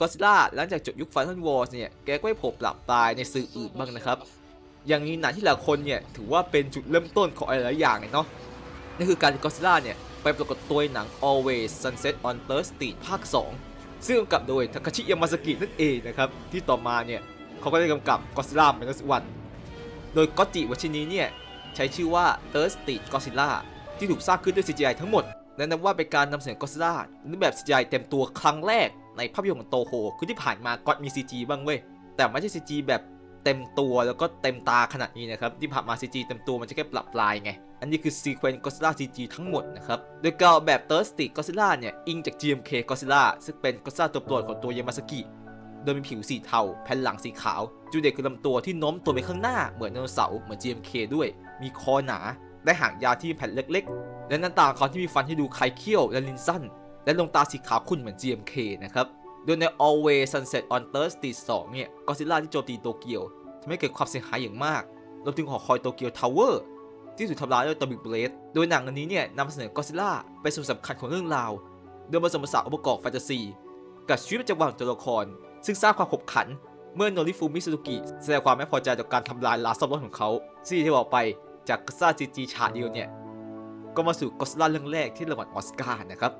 ก็ซิล่าหลังจากจบยุคฟันทันวอร์สเนี่ย แกก็ไม่โผล่ปรับตายในสื่ออื่นบ้างนะครับ อย่างนี้หนังที่หลายคนเนี่ย ถือว่าเป็นจุดเริ่มต้นของอะไรหลายอย่างเนาะนั่นคือการที่ก็ซิล่าเนี่ย ไปปรากฏตัวในหนัง Always Sunset on Third Street ภาค 2 ซึ่งกำกับโดยทาคาชิยามาสกินั่นเองนะครับ ที่ต่อมาเนี่ยเขาก็ได้กำกับก็ซิล่าเป็นนักวันโดยก็จิวชินีเนี่ยใช้ชื่อว่า Third Street Godzilla ที่ถูกสร้างขึ้นด้วย CGI ทั้งหมดและนับว่าเป็นการนำเสนอก็ซิล่าในแบบ CGI เต็มตัวครั้งแรก ในภาพยนตร์ของโตโฮคือที่ผ่านมาก็มี CG บ้างเว้ย แต่ไม่ใช่ CG แบบเต็มตัวแล้วก็เต็มตาขนาดนี้นะครับ ที่ผ่านมา CG เต็มตัวมันจะแค่ปรับลายไง อันนี้คือซีเควนต์ก็ซิล่า CG ทั้งหมดนะครับ โดยการออกแบบ Third Street Godzilla เนี่ย อิงจาก GMK Godzilla ซึ่งเป็นก็ซิล่าตัวโปรดของตัวยามาสกิโดยมีผิวสีเทาแผ่นหลังสีขาวจูเด็กคือลำตัวที่โน้มตัวไปข้างหน้าเหมือนไดโนเสาร์เหมือน GMK ด้วย มีคอหนาและหางยาวที่แผ่นเล็ก ๆ และหน้าตาเขาที่มีฟันที่ดูคล้ายเขี้ยวและลิ้นสั้น และดวงตาสีขาวขุ่นเหมือน GMK นะครับ โดยใน Always Sunset on Third Street 2เนี่ยก็ซิล่าที่โจมตีโตเกียวทำให้เกิดความเสียหายอย่างมากรวมถึงหอคอยโตเกียวทาวเวอร์ที่ถูกทำลายด้วยตัวบิ๊กเบลดโดยหนังอันนี้เนี่ยนำเสนอก็ซิล่าเป็นส่วนสำคัญของเรื่องราว โดยผสมผสานองค์ประกอบแฟนตาซี กับชีวิตประจำวันของตัวละคร ซึ่งสร้างความขบขันเมื่อโนริฟูมิสุกิแสดงความไม่พอใจต่อการทำลายลาซ่อมรถของเขาซึ่ที่บอกไปจากก็ซ่าจีจีฉากเดียวเนี่ยก็มาสู่ก็สล่าเรื่องแรกที่รางวัลออสการ์นะครับ